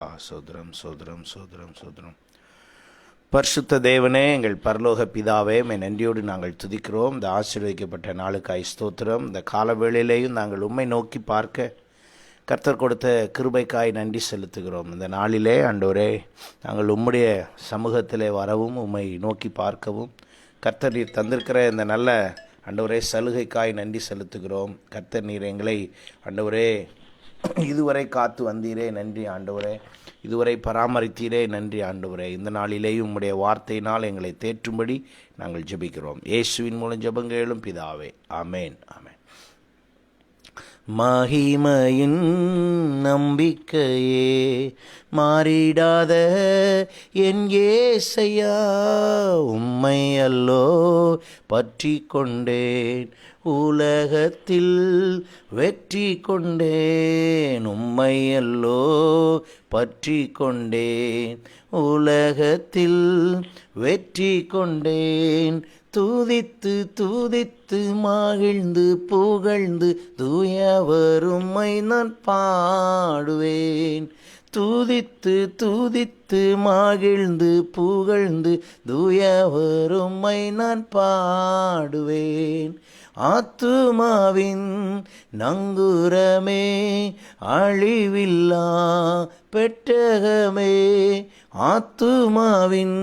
ஆ, சோதரம் சோதரம் சோதரம் சோதரம். பரிசுத்த தேவனே எங்கள் பரலோக பிதாவே மே நன்றியோடு நாங்கள் துதிக்கிறோம். இந்த ஆசீர்வதிக்கப்பட்ட நாளுக்காய் ஸ்தோத்திரம். இந்த காலவேளையிலேயும் நாங்கள் உம்மை நோக்கி பார்க்க கர்த்தர் கொடுத்த கிருபைக்காய் நன்றி செலுத்துகிறோம். இந்த நாளிலே ஆண்டவரே நாங்கள் உம்முடைய சமூகத்திலே வரவும் உம்மை நோக்கி பார்க்கவும் கர்த்தர் நீர் தந்திருக்கிற இந்த நல்ல ஆண்டவரே சலுகைக்காய் நன்றி செலுத்துகிறோம். கர்த்தர் நீர் எங்களை ஆண்டவரே இதுவரை காத்து வந்தீரே நன்றி ஆண்டவரே. இதுவரை பராமரித்தீரே நன்றி ஆண்டவரே. இந்த நாளிலேயும் உம்முடைய வார்த்தையினால் எங்களை தேற்றும்படி நாங்கள் ஜெபிக்கிறோம். இயேசுவின் மூலம் ஜெபங்களும் பிதாவே. ஆமேன் ஆமேன். மகிமையின் நம்பிக்கையே மாறிடாத என் ஏசையா உம்மை அல்லோ பற்றி கொண்டேன் உலகத்தில் வெற்றி கொண்டேன். உம்மையல்லோ பற்றி கொண்டேன். உலகத்தில் வெற்றி கொண்டேன். தூதித்து தூதித்து மகிழ்ந்து புகழ்ந்து தூயவருமை நான் பாடுவேன். தூதித்து தூதித்து மகிழ்ந்து புகழ்ந்து தூயவருமை நான் பாடுவேன். ஆத்துமாவின் நங்குரமே அழிவில்லா பெட்டகமே ஆத்துமாவின்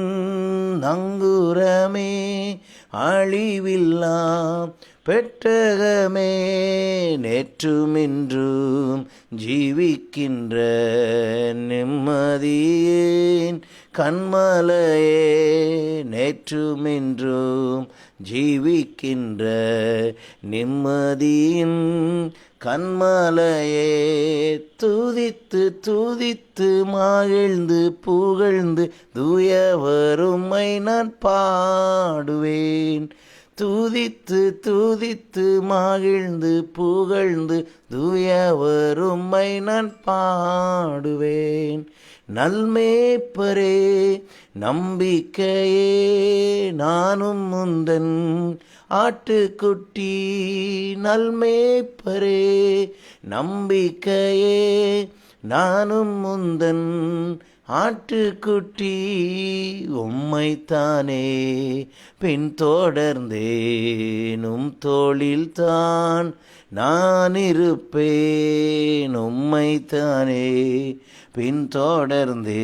நங்குரமே அழிவில்லா பெட்டகமே நேற்றுமின்றும் ஜீவிக்கின்ற நிம்மதியேன் கண்மலையே நேற்றுமின்றும் ஜீவிக்கின்ற நிம்மதியின் கண்மலையே. துதித்து துதித்து மகிழ்ந்து புகழ்ந்து தூயவருமை நான் பாடுவேன். துதித்து துதித்து மகிழ்ந்து புகழ்ந்து தூயவருமை நான் பாடுவேன். நல்மேப்பரே நம்பிக்கையே நானும் முந்தன் ஆட்டுக்குட்டி. நல்மேப்பரே நம்பிக்கையே நானும் முந்தன் ஆட்டுக்குட்டி. உம்மைத்தானே பின் தொடர்ந்தேனும் தோளில் நான் இருப்பேன் உம்மைத்தானே பின்தொடர்ந்து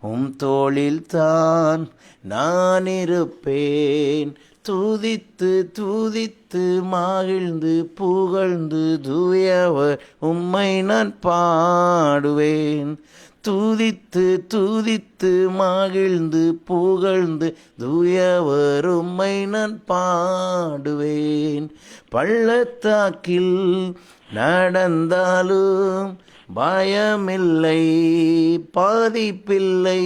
உம் தோளில் தான் நான் இருப்பேன் துதித்து துதித்து மகிழ்ந்து புகழ்ந்து தூயவர் உம்மை நான் பாடுவேன். துதித்து துதித்து மகிழ்ந்து புகழ்ந்து தூயவர் உம்மை நான் பாடுவேன். பள்ளத்தாக்கில் நடந்தாலும் பயமில்லை பாதிப்பில்லை.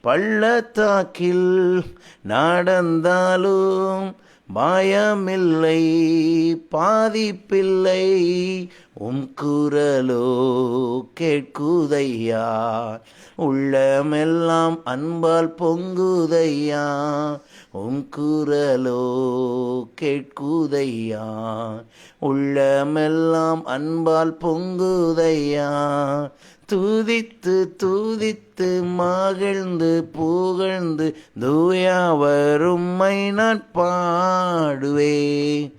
பள்ளத்தாக்கில் நடந்தாலும் பயமில்லை பாதிப்பில்லை. உம் குரலோ கேட்குதையா? உள்ளமெல்லாம் அன்பால் பொங்குதையா? உம் குரலோ கேட்குதையா? உள்ளமெல்லாம் அன்பால் பொங்குதையா? தூதித்து தூதித்து மகிழ்ந்து புகழ்ந்து தூயாவரும்மை நான் பாடுவேன்.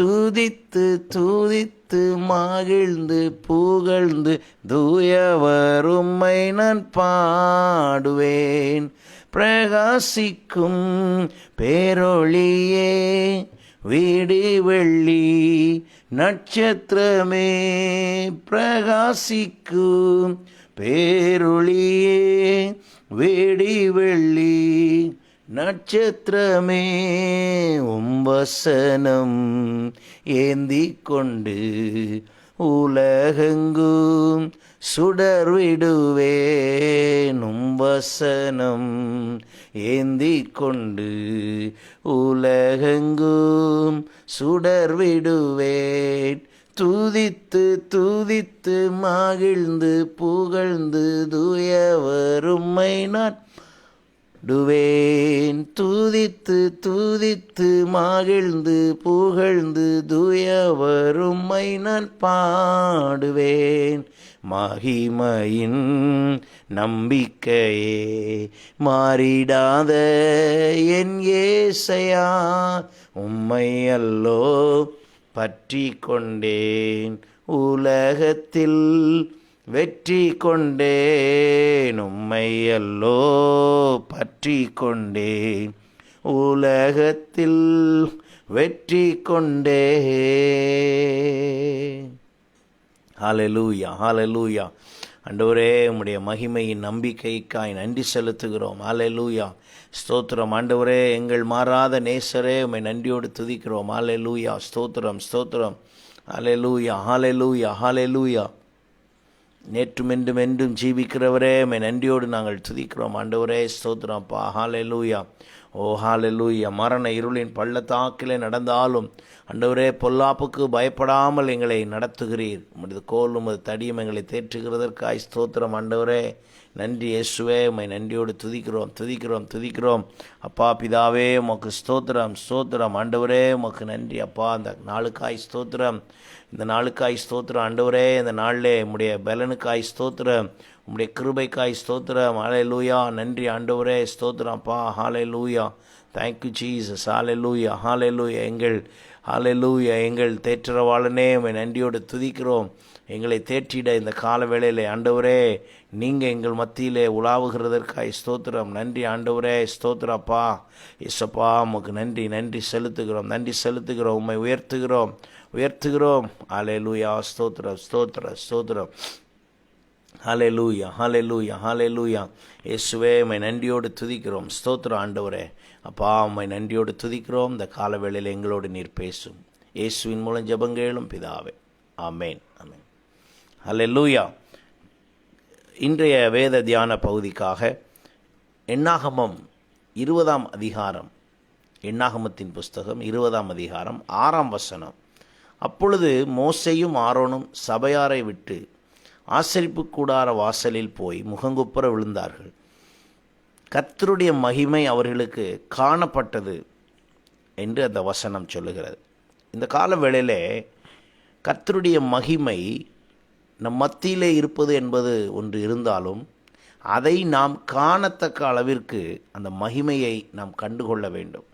தூதித்து தூதித்து மகிழ்ந்து புகழ்ந்து தூயவருமை நான் பாடுவேன். பிரகாசிக்கும் பேரொளியே வீடு வெள்ளி நட்சத்திரமே பிரகாசிக்கும் பேரொளியே வீடி வெள்ளி நட்சத்திரமே உம்பசனம் ஏந்தி கொண்டு உலகெங்கும் சுடர் விடுவேன் உம்பசனம் ஏந்தி கொண்டு உலகெங்கும் சுடர் விடுவேன் துதித்து துதித்து மகிழ்ந்து புகழ்ந்து துயவருமை நான் டுவேன் தூதித்து தூதித்து மகிழ்ந்து புகழ்ந்து துயவருமை நான் பாடுவேன். மகிமையின் நம்பிக்கையே மாறிடாத என் ஏசையா உம்மை அல்லோ பற்றி கொண்டேன் உலகத்தில் வெற்றி கொண்டேன் உம்மை அல்லோ பற்றி கொண்டேன் உலகத்தில் வெற்றி கொண்டே ஹாலலூயா ஹாலலூயா அண்டவரே உம்முடைய மகிமையின் நம்பிக்கைக்காய் நன்றி செலுத்துகிறோம். ஹalleluya. ஸ்தோத்திரம் ஆண்டவரே எங்கள் மாறாத நேசரே உம்மை நன்றியோடு துதிக்கிறோம். ஹalleluya. ஸ்தோத்திரம் ஸ்தோத்திரம். ஹalleluya ஹாலலூயா ஹாலலூயா நேற்றும் என்றும் என்றும் ஜீவிக்கிறவரே மே நன்றியோடு நாங்கள் துதிக்கிறோம். ஆண்டவரே ஸ்தோத்திரம் அப்பா. லூயா ஓ மரண இருளின் பள்ளத்தாக்கிலே நடந்தாலும் அண்டவரே பொல்லாப்புக்கு பயப்படாமல் எங்களை நடத்துகிறீர். உமது கோல் உமது தடியும் எங்களை தேற்றுகிறதற்காய் ஸ்தோத்திரம். ஆண்டவரே நன்றி இயேசுவே. உம்மை நன்றியோடு துதிக்கிறோம் துதிக்கிறோம் துதிக்கிறோம். அப்பா பிதாவே உமக்கு ஸ்தோத்திரம் ஸ்தோத்திரம். ஆண்டவரே உமக்கு நன்றி. அப்பா அந்த நாளுக்காய் ஸ்தோத்திரம். இந்த நாளுக்காய் ஸ்தோத்திரம். ஆண்டவரே இந்த நாளிலே உம்முடைய பலனுக்காய் ஸ்தோத்திரம். உம்முடைய கிருபைக்காய் ஸ்தோத்திரம். ஹாலே லூயா நன்றி ஆண்டவரே ஸ்தோத்திரம்ப்பா. ஹாலே லூயா தேங்க்யூ ஜீசஸ் ஹாலே லூயா ஹாலே லூயா எங்கள் ஹாலே லூயா எங்கள் தேற்றரவாளனே உம்மை நன்றியோடு துதிக்கிறோம். எங்களை தேற்றிட இந்த கால வேளையிலே ஆண்டவரே நீங்கள் எங்கள் மத்தியிலே உலாவுகிறதற்காய் ஸ்தோத்திரம். நன்றி ஆண்டவரே ஸ்தோத்திரப்பா இசப்பா உமக்கு நன்றி நன்றி செலுத்துகிறோம். நன்றி செலுத்துகிறோம். உம்மை உயர்த்துகிறோம். உயர்த்துகிறோம். ஹாலே லூயா ஸ்தோத்திரம் ஸ்தோத்திரம் ஸ்தோத்திரம். ஹாலே லூயா ஹாலே லூயா ஹாலே லூயா இயேசுவே உம்மை நன்றியோடு துதிக்கிறோம். ஸ்தோத்திரம் ஆண்டவரே. அப்பா உம்மை நன்றியோடு துதிக்கிறோம். இந்த கால வேளையில் எங்களோடு நீர் பேசும். இயேசுவின் மூலம் ஜபங்கேளும் பிதாவே. ஆமேன் ஆமேன். ஹலே லூயா இன்றைய வேத தியான பகுதிக்காக எண்ணாகமம் இருபதாம் அதிகாரம் எண்ணாகமத்தின் புஸ்தகம் இருபதாம் அதிகாரம் ஆறாம் வசனம். அப்பொழுது மோசையும் ஆரோனும் சபையாரை விட்டு ஆசரிப்பு கூடார வாசலில் போய் முகங்குப்புற விழுந்தார்கள். கர்த்தருடைய மகிமை அவர்களுக்கு காணப்பட்டது என்று அந்த வசனம் சொல்லுகிறது. இந்த கால வேளையில் கர்த்தருடைய மகிமை நம் மத்தியிலே இருப்பது என்பது ஒன்று இருந்தாலும் அதை நாம் காணத்தக்க அளவிற்கு அந்த மகிமையை நாம் கண்டுகொள்ள வேண்டும்.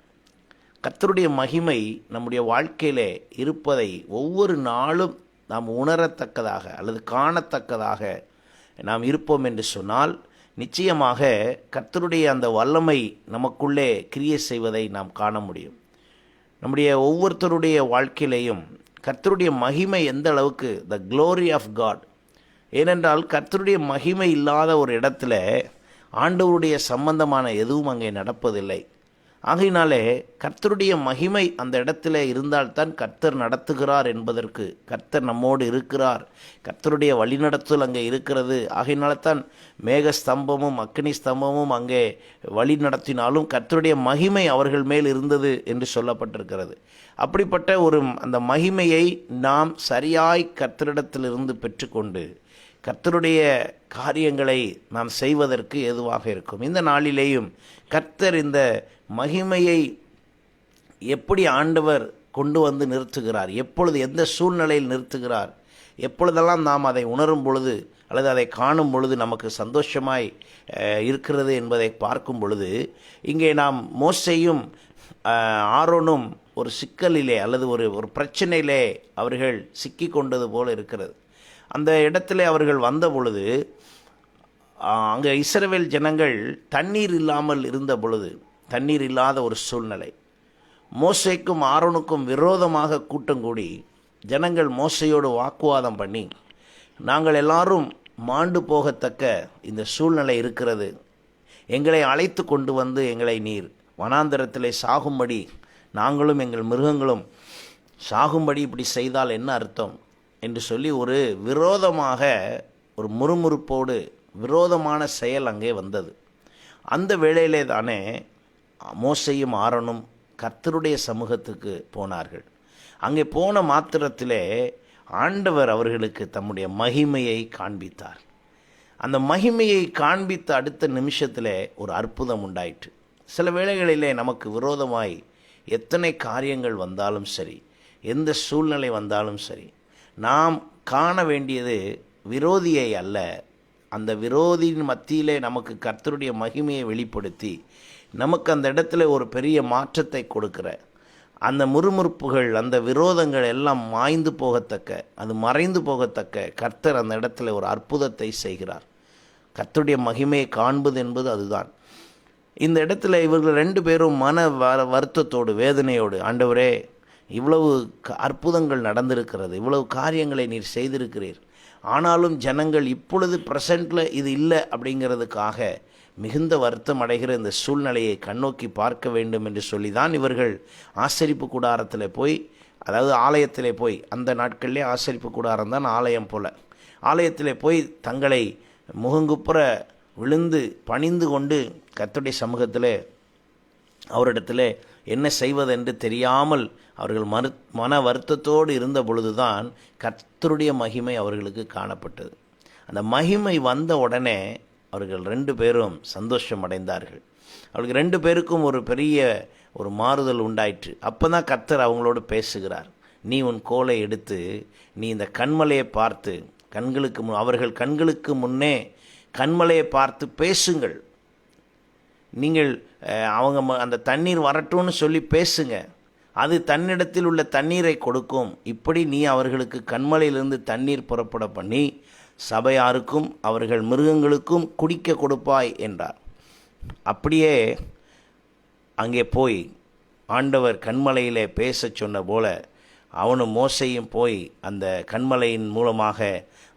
கத்தருடைய மகிமை நம்முடைய வாழ்க்கையிலே இருப்பதை ஒவ்வொரு நாளும் நாம் உணரத்தக்கதாக அல்லது காணத்தக்கதாக நாம் இருப்போம் என்று சொன்னால் நிச்சயமாக கர்த்தருடைய அந்த வல்லமை நமக்குள்ளே கிரியை செய்வதை நாம் காண முடியும். நம்முடைய ஒவ்வொருத்தருடைய வாழ்க்கையிலையும் கர்த்தருடைய மகிமை எந்த அளவுக்கு த க்ளோரி ஆஃப் காட் ஏனென்றால் கர்த்தருடைய மகிமை இல்லாத ஒரு இடத்துல ஆண்டவருடைய சம்பந்தமான எதுவும் அங்கே நடப்பதில்லை. ஆகையினாலே கர்த்தருடைய மகிமை அந்த இடத்துல இருந்தால்தான் கர்த்தர் நடத்துகிறார் என்பதற்கு. கர்த்தர் நம்மோடு இருக்கிறார். கர்த்தருடைய வழிநடத்தல் அங்கே இருக்கிறது. ஆகையினால தான் மேக ஸ்தம்பமும் அக்னி ஸ்தம்பமும் அங்கே வழி நடத்தினாலும் கர்த்தருடைய மகிமை அவர்கள் மேல் இருந்தது என்று சொல்லப்பட்டிருக்கிறது. அப்படிப்பட்ட ஒரு அந்த மகிமையை நாம் சரியாய் கர்த்தரிடத்திலிருந்து பெற்றுக்கொண்டு கர்த்தருடைய காரியங்களை நாம் செய்வதற்கு ஏதுவாக இருக்கும். இந்த நாளிலேயும் கர்த்தர் இந்த மகிமையை எப்படி ஆண்டவர் கொண்டு வந்து நிறுத்துகிறார்? எப்பொழுது எந்த சூழ்நிலையில் நிறுத்துகிறார்? எப்பொழுதெல்லாம் நாம் அதை உணரும் பொழுது அல்லது அதை காணும் பொழுது நமக்கு சந்தோஷமாய் இருக்கிறது என்பதை பார்க்கும் பொழுது இங்கே நாம் மோசையும் ஆரோனும் ஒரு சிக்கலிலே அல்லது ஒரு ஒரு பிரச்சனையிலே அவர்கள் சிக்கி கொண்டது போல இருக்கிறது. அந்த இடத்துல அவர்கள் வந்த பொழுது அங்கே இஸ்ரவேல் ஜனங்கள் தண்ணீர் இல்லாமல் இருந்த பொழுது தண்ணீர் இல்லாத ஒரு சூழ்நிலை. மோசைக்கும் ஆரோனுக்கும் விரோதமாக கூட்டம் கூடி ஜனங்கள் மோசையோடு வாக்குவாதம் பண்ணி நாங்கள் எல்லாரும் மாண்டு போகத்தக்க இந்த சூழ்நிலை இருக்கிறது. எங்களை அழைத்து கொண்டு வந்து எங்களை நீர் வனாந்தரத்திலே சாகும்படி நாங்களும் எங்கள் மிருகங்களும் சாகும்படி இப்படி செய்தால் என்ன அர்த்தம்? என்று சொல்லி ஒரு விரோதமாக ஒரு முறுமுறுப்போடு விரோதமான செயல் அங்கே வந்தது. அந்த வேளையிலே தானே மோசையும் ஆரனும் கர்த்தருடைய சமூகத்துக்கு போனார்கள். அங்கே போன மாத்திரத்திலே ஆண்டவர் அவர்களுக்கு தம்முடைய மகிமையை காண்பித்தார். அந்த மகிமையை காண்பித்த அடுத்த நிமிஷத்தில் ஒரு அற்புதம் உண்டாயிற்று. சில வேளைகளிலே நமக்கு விரோதமாய் எத்தனை காரியங்கள் வந்தாலும் சரி எந்த சூழ்நிலை வந்தாலும் சரி நாம் காண வேண்டியது விரோதியை அல்ல. அந்த விரோதியின் மத்தியிலே நமக்கு கர்த்தருடைய மகிமையை வெளிப்படுத்தி நமக்கு அந்த இடத்துல ஒரு பெரிய மாற்றத்தை கொடுக்குற. அந்த முறுமுறுப்புகள் அந்த விரோதங்கள் எல்லாம் மாய்ந்து போகத்தக்க அது மறைந்து போகத்தக்க கர்த்தர் அந்த இடத்துல ஒரு அற்புதத்தை செய்கிறார். கர்த்தருடைய மகிமையை காண்பது என்பது அதுதான். இந்த இடத்துல இவர்கள் ரெண்டு பேரும் மன வ வருத்தத்தோடு வேதனையோடு ஆண்டவரே இவ்வளவு க- அற்புதங்கள் நடந்திருக்கிறது இவ்வளவு காரியங்களை நீர் செய்திருக்கிறீர். ஆனாலும் ஜனங்கள் இப்பொழுது ப்ரெசண்டில் இது இல்லை அப்படிங்கிறதுக்காக மிகுந்த வருத்தம் அடைகிற இந்த சூழ்நிலையை கண்ணோக்கி பார்க்க வேண்டும் என்று சொல்லி தான் இவர்கள் ஆசரிப்பு கூடாரத்தில் போய் அதாவது ஆலயத்திலே போய் அந்த நாட்கள்லேயே ஆசரிப்பு கூடாரம் தான் ஆலயம் போல. ஆலயத்திலே போய் தங்களை முகங்குப்புற விழுந்து பணிந்து கொண்டு கத்துடைய சமூகத்தில் அவரிடத்தில் என்ன செய்வதென்று தெரியாமல் அவர்கள் மறு மன வருத்தத்தோடு இருந்த பொழுதுதான் கர்த்தருடைய மகிமை அவர்களுக்கு காணப்பட்டது. அந்த மகிமை வந்த உடனே அவர்கள் ரெண்டு பேரும் சந்தோஷம் அடைந்தார்கள். அவர்களுக்கு ரெண்டு பேருக்கும் ஒரு பெரிய ஒரு மாறுதல் உண்டாயிற்று. அப்போ தான் கர்த்தர் அவங்களோடு பேசுகிறார். நீ உன் கோலை எடுத்து நீ இந்த கண்மலையை பார்த்து கண்களுக்கு முன் அவர்கள் கண்களுக்கு முன்னே கண்மலையை பார்த்து பேசுங்கள். நீங்கள் அவங்க ம- அந்த தண்ணீர் வரட்டும்னு சொல்லி பேசுங்கள் அது தன்னிடத்தில் உள்ள தண்ணீரை கொடுக்கும். இப்படி நீ அவர்களுக்கு கண்மலையிலிருந்து தண்ணீர் புறப்பட பண்ணி சபையாருக்கும் அவர்கள் மிருகங்களுக்கும் குடிக்க கொடுப்பாய் என்றார். அப்படியே அங்கே போய் ஆண்டவர் கண்மலையிலே பேசச் சொன்ன போல அவனும் மோசையும் போய் அந்த கண்மலையின் மூலமாக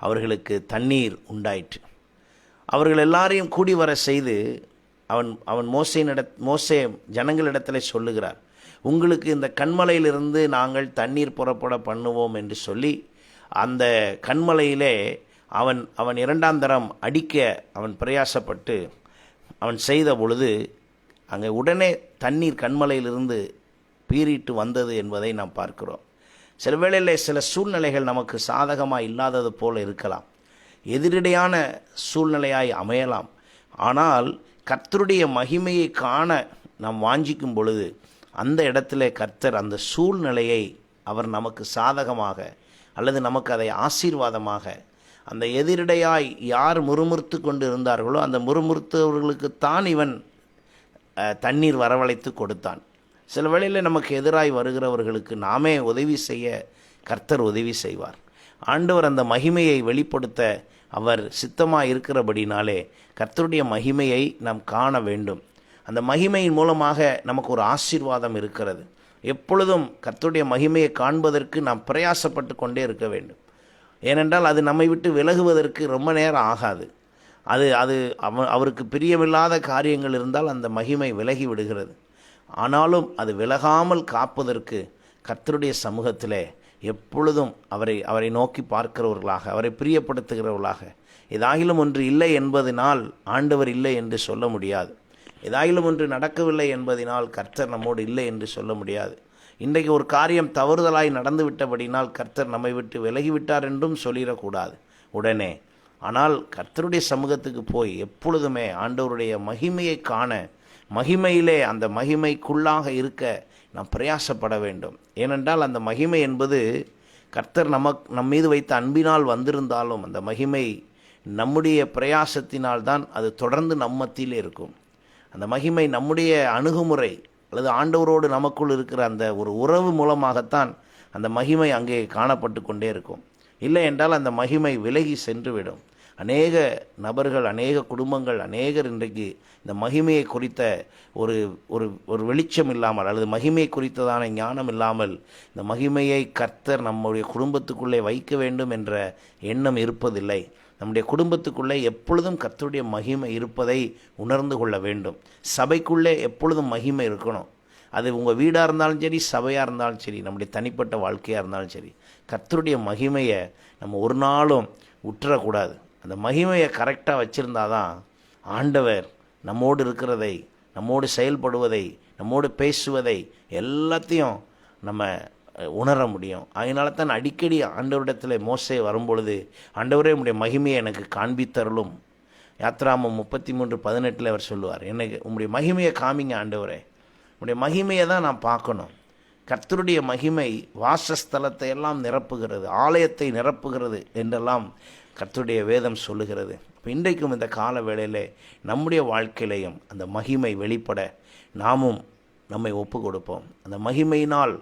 அவர்களுக்கு தண்ணீர் உண்டாயிற்று. அவர்கள் எல்லாரையும் கூடி வர செய்து அவன் அவன் மோசையினிட மோசே ஜனங்களிடத்தில் சொல்லுகிறார். உங்களுக்கு இந்த கண்மலையிலிருந்து நாங்கள் தண்ணீர் புறப்பட பண்ணுவோம் என்று சொல்லி அந்த கண்மலையிலே அவன் அவன் இரண்டாம் தரம் அடிக்க அவன் பிரயாசப்பட்டு அவன் செய்த பொழுது அங்கே உடனே தண்ணீர் கண்மலையிலிருந்து பீறிட்டு வந்தது என்பதை நாம் பார்க்கிறோம். சில வேளையில் சில சூழ்நிலைகள் நமக்கு சாதகமாக இல்லாதது போல இருக்கலாம். எதிரடையான சூழ்நிலையாய் அமையலாம். ஆனால் கர்த்தருடைய மகிமையை காண நாம் வாஞ்சிக்கும் பொழுது அந்த இடத்துல கர்த்தர் அந்த சூழ்நிலையை அவர் நமக்கு சாதகமாக அல்லது நமக்கு அதை ஆசீர்வாதமாக அந்த எதிரடையாய் யார் முறுமுறுத்து கொண்டு இருந்தார்களோ அந்த முறுமுறுத்தவர்களுக்குத்தான் இவன் தண்ணீர் வரவழைத்து கொடுத்தான். சில வேளையில் நமக்கு எதிராய் வருகிறவர்களுக்கு நாமே உதவி செய்ய கர்த்தர் உதவி செய்வார். ஆண்டவர் அந்த மகிமையை வெளிப்படுத்த அவர் சித்தமாக இருக்கிறபடினாலே கர்த்தருடைய மகிமையை நாம் காண வேண்டும். அந்த மகிமையின் மூலமாக நமக்கு ஒரு ஆசீர்வாதம் இருக்கிறது. எப்பொழுதும் கர்த்தருடைய மகிமையை காண்பதற்கு நாம் பிரயாசப்பட்டு கொண்டே இருக்க வேண்டும். ஏனென்றால் அது நம்மை விட்டு விலகுவதற்கு ரொம்ப நேரம் ஆகாது. அது அது அவ அவருக்கு பிரியமில்லாத காரியங்கள் இருந்தால் அந்த மகிமை விலகி விடுகிறது. ஆனாலும் அது விலகாமல் காப்பதற்கு கர்த்தருடைய சமூகத்திலே எப்பொழுதும் அவரை அவரை நோக்கி பார்க்கிறவர்களாக அவரை பிரியப்படுத்துகிறவர்களாக. ஏதாயிலும் ஒன்று இல்லை என்பதனால் ஆண்டவர் இல்லை என்று சொல்ல முடியாது. ஏதாயிலும் ஒன்று நடக்கவில்லை என்பதனால் கர்த்தர் நம்மோடு இல்லை என்று சொல்ல முடியாது. இன்றைக்கு ஒரு காரியம் தவறுதலாய் நடந்து விட்டபடினால் கர்த்தர் நம்மை விட்டு விலகிவிட்டார் என்றும் சொல்லிடக்கூடாது. உடனே ஆனால் கர்த்தருடைய சமூகத்துக்கு போய் எப்பொழுதுமே ஆண்டவருடைய மகிமையை காண மகிமையிலே அந்த மகிமைக்குள்ளாக இருக்க நாம் பிரயாசப்பட வேண்டும். ஏனென்றால் அந்த மகிமை என்பது கர்த்தர் நமக் நம் மீது வைத்த அன்பினால் வந்திருந்தாலும் அந்த மகிமை நம்முடைய பிரயாசத்தினால் தான் அது தொடர்ந்து நம் இருக்கும். அந்த மகிமை நம்முடைய அணுகுமுறை அல்லது ஆண்டவரோடு நமக்குள் இருக்கிற அந்த ஒரு உறவு மூலமாகத்தான் அந்த மகிமை அங்கே காணப்பட்டு கொண்டே இருக்கும். இல்லை என்றால் அந்த மகிமை விலகி சென்றுவிடும். அநேக நபர்கள் அநேக குடும்பங்கள் அநேகர் இன்றைக்கு இந்த மகிமையை குறித்த ஒரு ஒரு ஒரு வெளிச்சம் இல்லாமல் அல்லது மகிமை குறித்ததான ஞானம் இல்லாமல் இந்த மகிமையை கர்த்தர் நம்முடைய குடும்பத்துக்குள்ளே வைக்க வேண்டும் என்ற எண்ணம் இருப்பதில்லை. நம்முடைய குடும்பத்துக்குள்ளே எப்பொழுதும் கர்த்தருடைய மகிமை இருப்பதை உணர்ந்து கொள்ள வேண்டும். சபைக்குள்ளே எப்பொழுதும் மகிமை இருக்கணும். அது உங்கள் வீடாக இருந்தாலும் சரி சபையாக இருந்தாலும் சரி நம்முடைய தனிப்பட்ட வாழ்க்கையாக இருந்தாலும் சரி கர்த்தருடைய மகிமையை நம்ம ஒரு நாளும் உற்றக்கூடாது. அந்த மகிமையை கரெக்டாக வச்சுருந்தா தான் ஆண்டவர் நம்மோடு இருக்கிறதை நம்மோடு செயல்படுவதை நம்மோடு பேசுவதை எல்லாத்தையும் நம்ம உணர முடியும். அதனால தான் அடிக்கடி ஆண்டவரிடத்தில் மோசே வரும்பொழுது ஆண்டவரே உடைய மகிமையை எனக்கு காண்பித்தருளும். யாத்ராமம் முப்பத்தி மூன்று பதினெட்டில் அவர் சொல்லுவார் எனக்கு உங்களுடைய மகிமையை காமிங்க ஆண்டவரே. உங்களுடைய மகிமையை தான் நான் பார்க்கணும். கர்த்தருடைய மகிமை வாசஸ்தலத்தை எல்லாம் நிரப்புகிறது ஆலயத்தை நிரப்புகிறது என்றெல்லாம் கர்த்தருடைய வேதம் சொல்லுகிறது. இப்போ இன்றைக்கும் இந்த கால வேளையிலே நம்முடைய வாழ்க்கையிலையும் அந்த மகிமை வெளிப்பட நாமும் நம்மை ஒப்பு கொடுப்போம் அந்த மகிமையினால்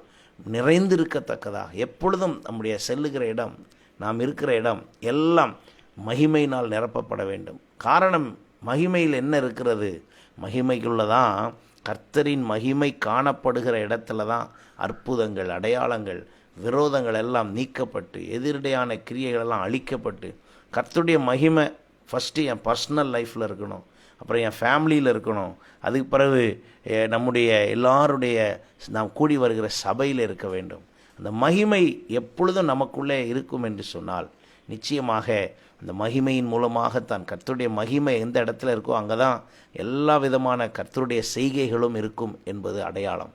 நிறைந்திருக்கத்தக்கதாக. எப்பொழுதும் நம்முடைய செல்லுகிற இடம் நாம் இருக்கிற இடம் எல்லாம் மகிமையினால் நிரப்பப்பட வேண்டும். காரணம் மகிமையில் என்ன இருக்கிறது? மகிமைக்குள்ள தான் கர்த்தரின் மகிமை காணப்படுகிற இடத்துல தான் அற்புதங்கள் அடையாளங்கள் விரோதங்கள் எல்லாம் நீக்கப்பட்டு எதிரடையான கிரியைகள் எல்லாம் அழிக்கப்பட்டு கர்த்தருடைய மகிமை ஃபஸ்ட்டு என் பர்சனல் லைஃப்பில் இருக்கணும். அப்புறம் என் ஃபேமிலியில் இருக்கணும். அதுக்கு பிறகு நம்முடைய எல்லாருடைய நாம் கூடி வருகிற சபையில் இருக்க வேண்டும். அந்த மகிமை எப்பொழுதும் நமக்குள்ளே இருக்கும் என்று சொன்னால் நிச்சயமாக அந்த மகிமையின் மூலமாகத்தான் கர்த்தருடைய மகிமை எந்த இடத்துல இருக்கோ அங்கே தான் எல்லா விதமான கர்த்தருடைய செய்கைகளும் இருக்கும் என்பது அடையாளம்.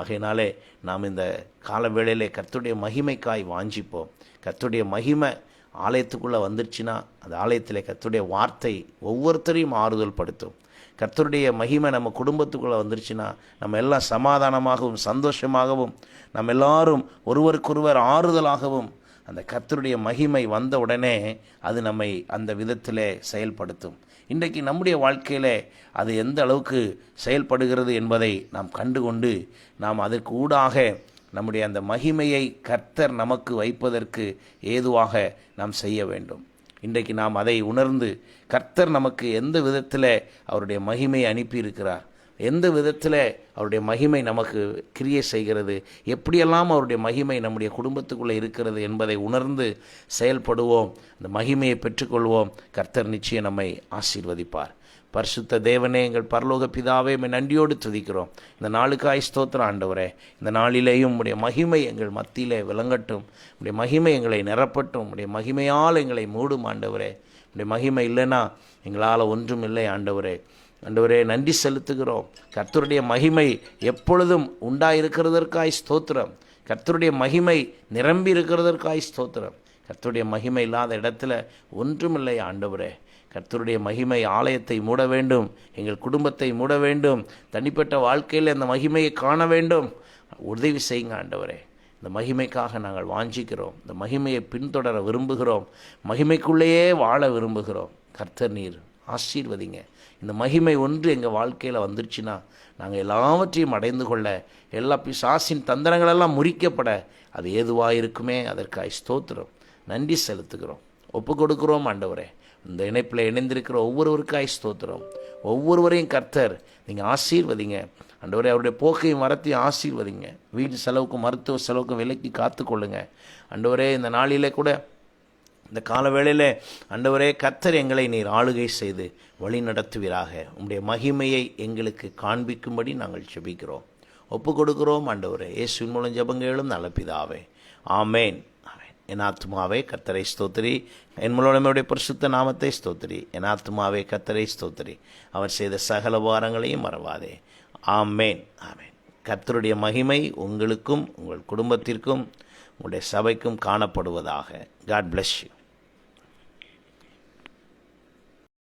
ஆகையினாலே நாம் இந்த கால வேளையிலே கர்த்தருடைய மகிமைக்காய் வாஞ்சிப்போம். கர்த்தருடைய மகிமை ஆலயத்துக்குள்ளே வந்துருச்சுன்னா அந்த ஆலயத்தில் கர்த்தருடைய வார்த்தை ஒவ்வொருத்தரையும் ஆறுதல் படுத்தும். கர்த்தருடைய மகிமை நம்ம குடும்பத்துக்குள்ளே வந்துருச்சுன்னா நம்ம எல்லாம் சமாதானமாகவும் சந்தோஷமாகவும் நம்ம எல்லாரும் ஒருவருக்கொருவர் ஆறுதலாகவும் அந்த கர்த்தருடைய மகிமை வந்த உடனே அது நம்மை அந்த விதத்தில் செயல்படுத்தும். இன்றைக்கு நம்முடைய வாழ்க்கையிலே அது எந்த அளவுக்கு செயல்படுகிறது என்பதை நாம் கண்டுகொண்டு நாம் அதற்கு ஊடாக நம்முடைய அந்த மகிமையை கர்த்தர் நமக்கு வைப்பதற்கு ஏதுவாக நாம் செய்ய வேண்டும். இன்றைக்கு நாம் அதை உணர்ந்து கர்த்தர் நமக்கு எந்த விதத்தில் அவருடைய மகிமையை அனுப்பியிருக்கிறார்? எந்த விதத்தில் அவருடைய மகிமை நமக்கு கிரியை செய்கிறது? எப்படியெல்லாம் அவருடைய மகிமை நம்முடைய குடும்பத்துக்குள்ளே இருக்கிறது என்பதை உணர்ந்து செயல்படுவோம் அந்த மகிமையை பெற்றுக்கொள்வோம். கர்த்தர் நிச்சயம் நம்மை ஆசீர்வதிப்பார். பரிசுத்த தேவனே எங்கள் பரலோக பிதாவே உம்மை நன்றியோடு துதிக்கிறோம். இந்த நாளுக்காய் ஸ்தோத்திரம் ஆண்டவரே. இந்த நாளிலேயும் உடைய மகிமை எங்கள் மத்தியிலே விளங்கட்டும். உடைய மகிமை எங்களை நிரப்பட்டும். உடைய மகிமையால் எங்களை மூடும் ஆண்டவரே. உடைய மகிமை இல்லைன்னா எங்களால் ஒன்றும் இல்லை ஆண்டவரே. ஆண்டவரே நன்றி செலுத்துகிறோம். கர்த்தருடைய மகிமை எப்பொழுதும் உண்டாயிருக்கிறதற்காய் ஸ்தோத்திரம். கர்த்தருடைய மகிமை நிரம்பி இருக்கிறதற்காய் ஸ்தோத்திரம். கர்த்தருடைய மகிமை இல்லாத இடத்துல ஒன்றுமில்லை ஆண்டவரே. கர்த்தருடைய மகிமை ஆலயத்தை மூட வேண்டும் எங்கள் குடும்பத்தை மூட வேண்டும் தனிப்பட்ட வாழ்க்கையில் அந்த மகிமையை காண வேண்டும். உதவி செய்யுங்க ஆண்டவரே. இந்த மகிமைக்காக நாங்கள் வாஞ்சிக்கிறோம். இந்த மகிமையை பின்தொடர விரும்புகிறோம். மகிமைக்குள்ளேயே வாழ விரும்புகிறோம். கர்த்தர் நீர் ஆசீர்வதிங்க. இந்த மகிமை ஒன்று எங்கள் வாழ்க்கையில் வந்துருச்சுன்னா நாங்கள் எல்லாவற்றையும் அடைந்து கொள்ள எல்லா பிசாசின் தந்திரங்களெல்லாம் முறிக்கப்பட அது ஏதுவாக இருக்குமே அதற்காய் ஸ்தோத்திரம். நன்றி செலுத்துகிறோம். ஒப்பு கொடுக்குறோம் ஆண்டவரே. இந்த இணைப்பில் இணைந்திருக்கிற ஒவ்வொருவருக்காய் ஸ்தோத்திரம். ஒவ்வொருவரையும் கர்த்தர் நீங்கள் ஆசீர்வதிங்க. ஆண்டவரே அவருடைய போக்கையும் வரத்தையும் ஆசீர்வதிங்க. வீட்டு செலவுக்கும் மருத்துவ செலவுக்கும் விலைக்கு காத்துக்கொள்ளுங்க அண்டவரே இந்த நாளிலே கூட இந்த கால வேளையில் அண்டவரே கர்த்தர் எங்களை நீர் ஆளுகை செய்து வழி நடத்துவீராக. உங்களுடைய மகிமையை எங்களுக்கு காண்பிக்கும்படி நாங்கள் ஜெபிக்கிறோம். ஒப்பு கொடுக்கிறோம் ஆண்டவரே. இயேசுவின் மூலம் ஜபங்களும் நல்ல பிதாவே. ஆமேன் ஆமென். என் ஆத்மாவே கர்த்தரை ஸ்தோத்திரி. என் மூலமுடைய பரிசுத்த நாமத்தை ஸ்தோத்திரி. என் ஆத்மாவே கத்தரை ஸ்தோத்திரி. அவர் செய்த சகல வாரங்களையும் மறவாதே. ஆமேன். ஆமேன். கர்த்தருடைய மகிமை உங்களுக்கும் உங்கள் குடும்பத்திற்கும் உங்களுடைய சபைக்கும் காணப்படுவதாக. God bless you